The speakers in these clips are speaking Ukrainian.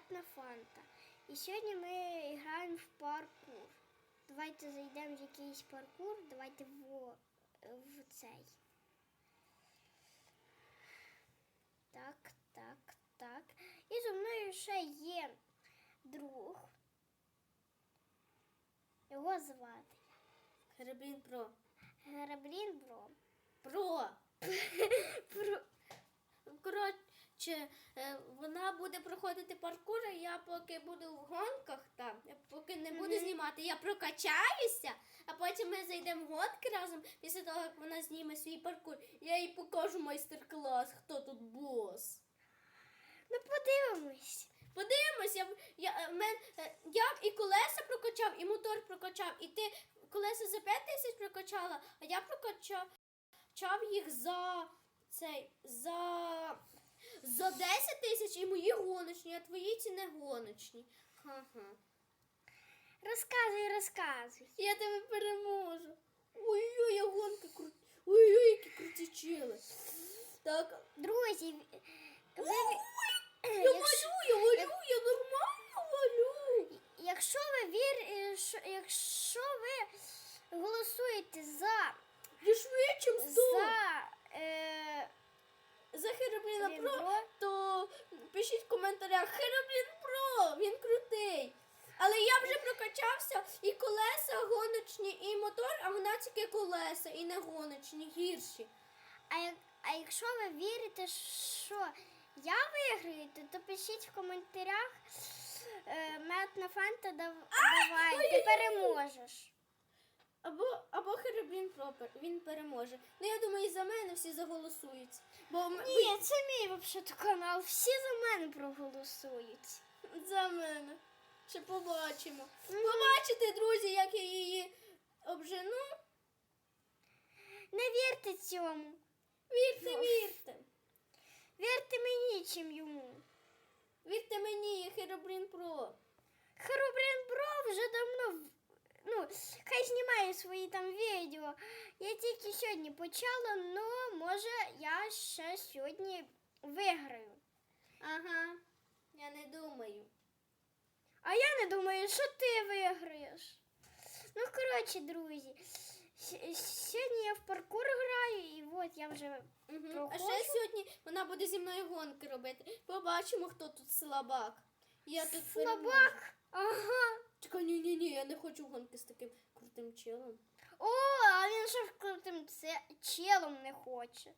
Метна Фанта. І сьогодні ми граємо в паркур. Давайте зайдемо в якийсь паркур, давайте в, в цей. Так, так, так. І зі мною ще є друг. Його звати Хереблін про. Граблін Бро. Про. Про... Коротше, е, вона буде проходити паркур, а я поки буду в гонках там, я поки не буду Мгм. знімати, я прокачаюся, а потім ми зайдемо в гонки разом. Після того, як вона зніме свій паркур, я їй покажу майстер-клас, хто тут бос. Ну подивимось. Подивимось, я, я, е, мен, е, я і колеса прокачав, і мотор прокачав, і ти колеса за 5 тисяч прокачала, а я прокачав їх за цей за, за 10 тисяч і мої гоночні, а твої ці не гоночні. Ха-ха. Розказуй, розказуй. Я тебе переможу. Ой-ой, я гонки крут. Ой-ой, які круті чили. Так. Друзі, ви, Я валю, я валю, я нормально валю. якщо ви вір, е, якщо ви голосуєте за, Я швидше мсту. за е, За Херебліна Про, то пишіть в коментарях Хереблін Про, він крутий. Але я вже прокачався і колеса гоночні, і мотор, а вона тільки колеса і не гоночні, гірші. а, як- а якщо ви вірите, що я виграю, то, то пишіть в коментарях е, Метна Фанта, дав, давай, ти переможеш. Або, або Хереблін Про, пер- він переможе. Ну я думаю, і за мене всі заголосують. Бо м- Ні, це мій взагалі канал, всі за мене проголосують. за мене. Ще побачимо. Побачите, друзі, як я її обжену. Не вірте цьому. Вірте, вірте. Вірте мені, чим йому. Вірте мені, я Хереблін Про. Херобрин Бро вже давно ну, хай знімає свої там відео. Я тільки сьогодні почала, але може я ще сьогодні виграю. Ага, я не думаю. А я не думаю, що ти виграєш. Ну, коротше, друзі, сьогодні я в паркур граю, і от я вже Угу. А ще сьогодні вона буде зі мною гонки робити. Побачимо, хто тут слабак. Я тут переможу. слабак. Ага. Чекай, ні, ні, ні, я не хочу гонки з таким крутим челом. О, а він ще в крутим це челом не хоче.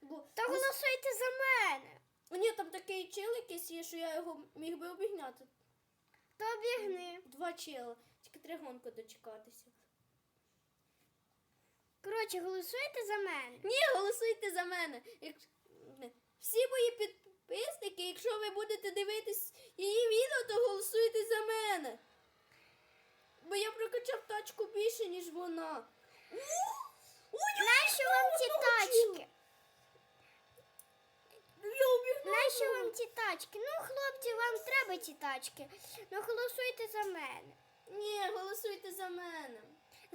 Бо Та голосуйте за мене. ні, там такий чел якийсь є, що я його міг би обігняти. То обігни. Два чела. Тільки три гонки дочекатися. Коротше, голосуйте за мене. Ні, голосуйте за мене. Як... Всі мої підписники, якщо ви будете дивитись її відео, то голосуйте за мене. Бо я прокачав тачку більше, ніж вона. Нащо вам ці тачки? Нащо вам ці тачки? Ну, хлопці, вам треба ці тачки. Ну голосуйте за мене. Ні, голосуйте за мене.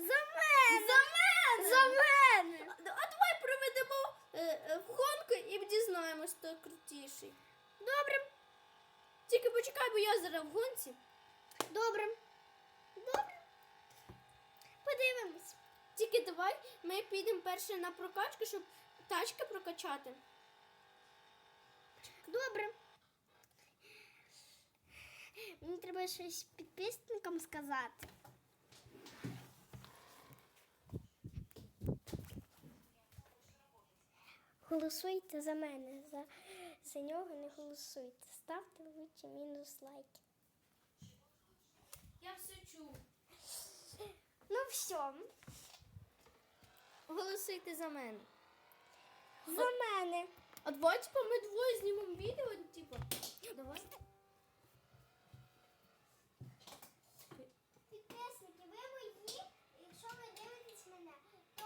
За мене! За мене! За мене! А, давай проведемо е, е, гонку і дізнаємось, хто крутіший. Добре, Тільки почекай, бо я зараз в гонці. добре. Добре. Подивимось. Тільки давай ми підемо перше на прокачку, щоб тачки прокачати. Добре. Мені треба щось підписникам сказати. Голосуйте за мене, за, за нього не голосуйте. Ставте лучше мінус лайки. Я все чув. Ну все, Голосуйте за мене. за мене. А давай, ми двоє знімемо відео, типу. Давай. Підписники, ви мої, якщо ви дивитесь мене, то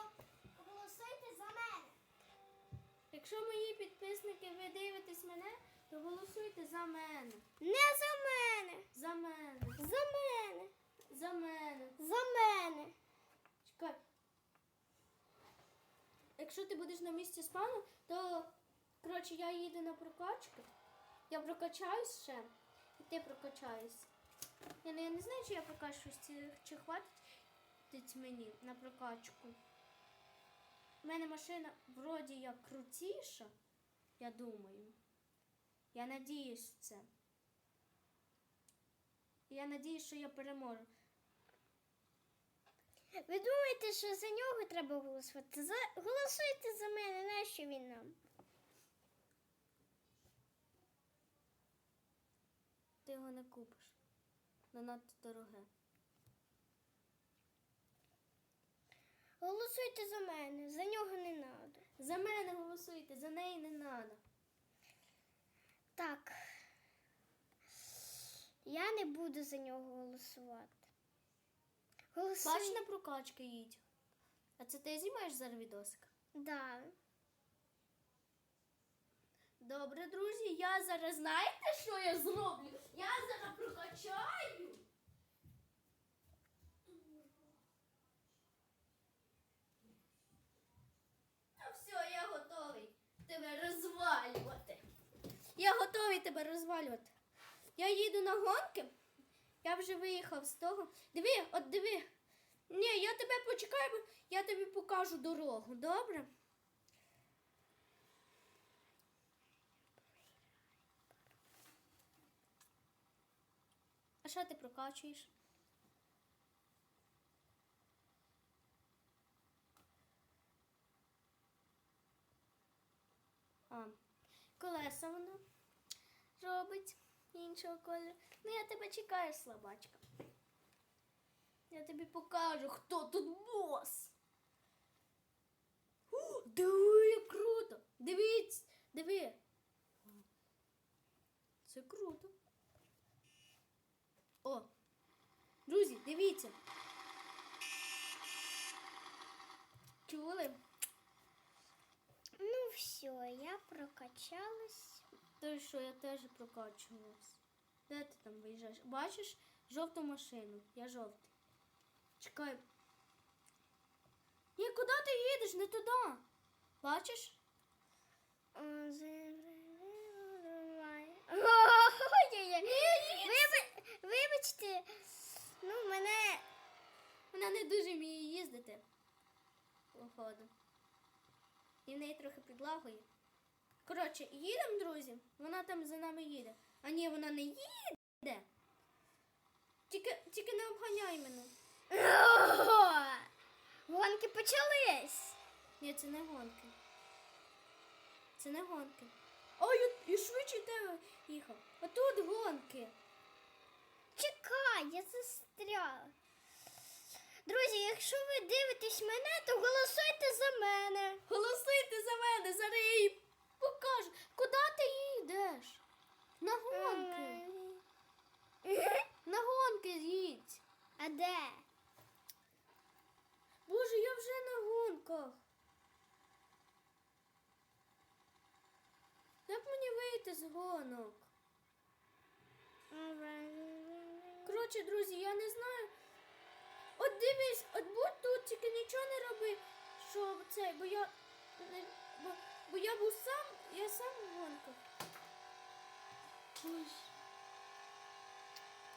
голосуйте за мене. Якщо мої підписники ви дивитесь мене, то голосуйте за мене. Не за мене. За мене. За мене. За мене. За мене. Чекай. Якщо ти будеш на місці спану, то коротше я їду на прокачку. Я прокачаюсь ще, і ти прокачаєшся. Я, не- я не знаю, чи я прокачуюсь, чи, чи хватить мені на прокачку. У мене машина вроді як крутіша, я думаю. Я надіюсь в це. Я надіюсь, що я переможу. Ви думаєте, що за нього треба голосувати? За... Голосуйте за мене, нащо він нам? Ти його не купиш. Воно надто дороге. Голосуйте за мене, за нього не треба. За мене голосуйте, за неї не треба. Так. Я не буду за нього голосувати. Голосуй. Бач на прокачки їдь. А це ти знімаєш зараз відосик? Да. Добре, друзі, я зараз знаєте, що я зроблю? Я зараз прокачаю. Ну все, я готовий тебе розвалювати. Я готовий тебе розвалювати. Я їду на гонки. Я вже виїхав з того. Диви, от диви. Ні, я тебе почекаю, я тобі покажу дорогу, добре? А що ти прокачуєш? А, колеса воно робить іншого кольору. Ну я тебе чекаю, слабачка. Я тобі покажу, хто тут бос. О, диви, як круто! Дивіться, диви. Це круто. О, друзі, дивіться. Чули? Я прокачалась. Те, що я теж прокачувалась. Де ти там виїжджаєш? Бачиш жовту машину? Я жовтий. Чекай. Ні, куди ти їдеш? Не туди. Бачиш? Виби- Вибачте, ну мене Вона не дуже вміє їздити. Походу. І в неї трохи підлагує. Коротше, їдемо, друзі. Вона там за нами їде. А ні, вона не їде. Тільки, тільки не обганяй мене. гонки почались. Ні, це не гонки. Це не гонки. Ой, і швидше тебе їхав. А тут гонки. Чекай, я застряла. Друзі, якщо ви дивитесь мене, то голосуйте за мене. Голосуйте за мене, зараз я покажу. Куди ти їдеш? На гонки. На гонки їдь. А де? Боже, я вже на гонках. Як мені вийти з гонок? Коротше, друзі, я не знаю. От дивись, от будь тут, тільки нічого не роби, що це, бо я бо, бо я був сам, я сам в гонках. Ой.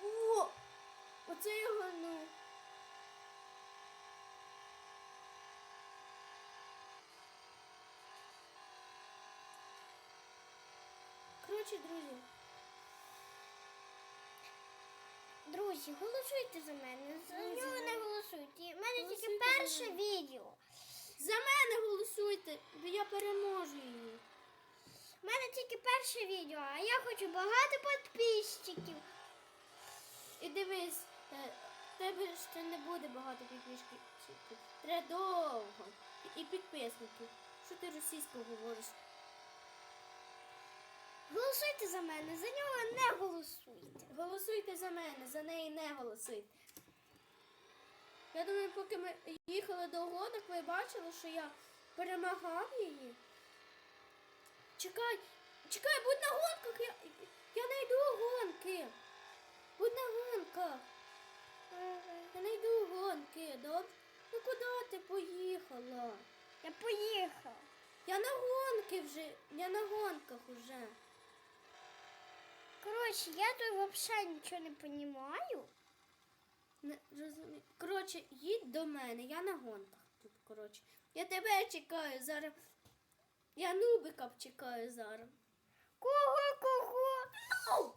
О! Оце я гону. Коротше, друзі, Друзі, голосуйте за мене. За нього не голосуйте. У мене тільки голосуйте за перше мене. відео. за мене голосуйте, бо я переможу її. У мене тільки перше відео, а я хочу багато підписчиків. І дивись, е, тебе це не буде багато підписчиків. Треба довго. І підписників. Що ти російською говориш? Голосуйте за мене, за нього не голосуйте. Голосуйте за мене, за неї не голосуйте. Я думаю, поки ми їхали до гонок, ви бачили, що я перемагав її. Чекай, чекай, будь на гонках, я, я найду гонки. Будь на гонках. Я найду гонки, добре? Ну куди ти поїхала? Я поїхав. Я на гонки вже, я на гонках уже. Коротше, я тут взагалі нічого не розумію. Не розумію. Коротше, їдь до мене, я на гонках тут, коротше. Я тебе чекаю зараз. Я нубика чекаю зараз. Кого, кого?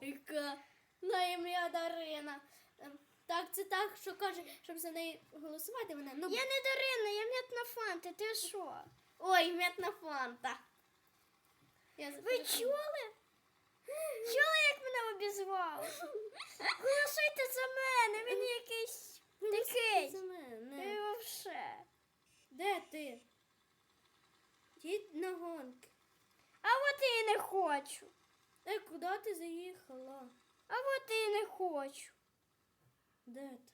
Яка на ім'я Дарина. Ем, Так, це так, що каже, щоб за неї голосувати вона. Ну, Я не Дарина, я м'ятна фанта, ти що? Ой, м'ятна фанта. Я Ви чули? Чули, як мене обізвали? Голосуйте за мене, він якийсь такий. За мене. І вообще. Де ти? Їдь на гонки. А от і не хочу. Е, куди ти заїхала? А от і не хочу. Де ти?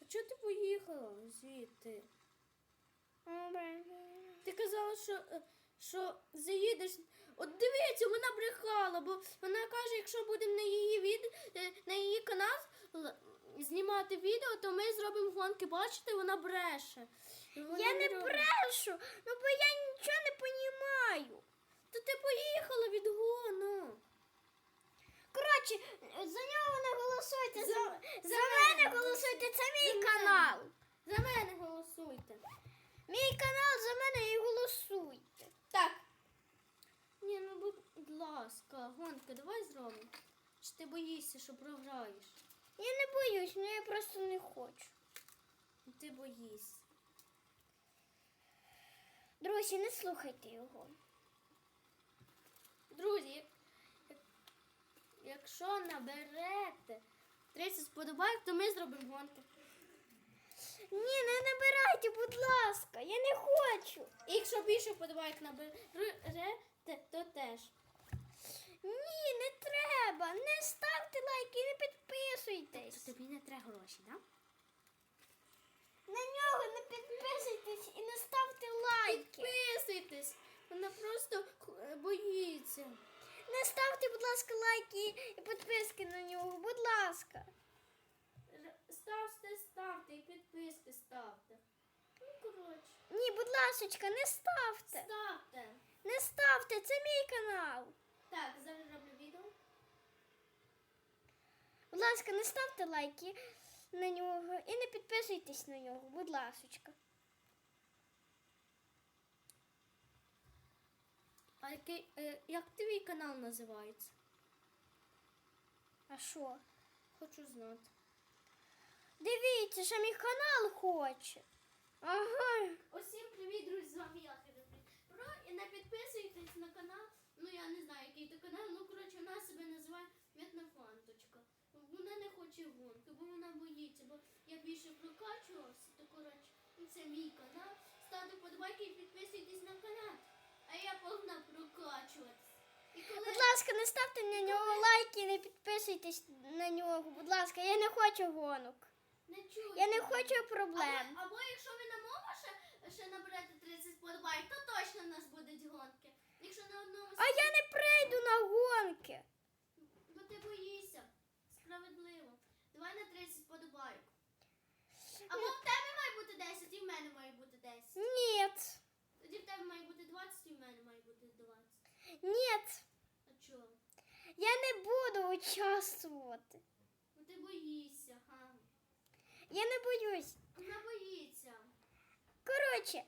А чого ти поїхала звідти? Ти казала, що, е, що заїдеш. От дивіться, вона брехала, бо вона каже, якщо будемо на її від... е, на її канал знімати відео, то ми зробимо гонки. Бачите, вона бреше. Вона Я не робить. брешу, ну бо я нічого не понімаю. То ти поїхала від гону. Коротше, за нього не голосуйте, за, За- за, мене мене голосуйте, це мій За мене. канал. За мене голосуйте. Мій канал за мене і голосуйте. Так. Ні, ну будь ласка, гонки, давай зробимо. Чи ти боїшся, що програєш? Я не боюсь, ну я просто не хочу. Ти боїшся. Друзі, не слухайте його. Друзі, як- як- якщо наберете 30 сподобайок, то ми зробимо гонки. Ні, не набирайте, будь ласка, я не хочу. І якщо більше вподобайок наберете, то теж. Ні, не треба. Не ставте лайки, не підписуйтесь. тобі не треба гроші, так? На нього не підписуйтесь і не ставте лайки. Підписуйтесь. Вона просто е, боїться. Не ставте, будь ласка, лайки і підписки на нього, будь ласка. Ставте, ставте і підписки ставте. Ну, коротше, Ні, будь ласочка, не ставте. ставте. Не ставте, це мій канал. Так, зараз роблю відео. Будь ласка, не ставте лайки на нього і не підписуйтесь на нього, будь ласочка. А який, е, як твій канал називається? А що? Хочу знати. Дивіться, що мій канал хоче. Ага. Усім привіт, друзі, з вами я Херефрі. Про і не підписуйтесь на канал. Ну я не знаю, який то канал. Ну коротше, вона себе називає М'ятна Фанточка. Вона не хоче гонки, бо вона боїться, бо я більше прокачувався, то коротше, ну, це мій канал. Ставте подобайки і підписуйтесь на канал. А я погнав прокачуватися. Коли Будь ласка, не ставте на нього лайки і не підписуйтесь на нього. Будь ласка, я не хочу гонок. не чую. Я не хочу проблем. Або, або якщо ви на мова ще, ще наберете 30 подобайок, то точно в нас будуть гонки. Якщо на одному А я не прийду на гонки. Бо ти боїшся. Справедливо. Давай на 30 подобайок. Або в тебе має бути 10, і в мене має бути 10. Ні. Тоді в тебе має бути 20, і в мене має бути 20. Ні. А чого? Я не буду участвувати. Бо ти боїшся, га. Я не боюсь. Вона боїться. Коротше,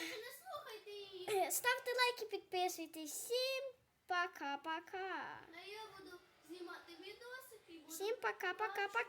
Не слухайте її. ставте лайки, підписуйтесь. Всім пока-пока. А я буду знімати відосики Всім пока-пока-пока.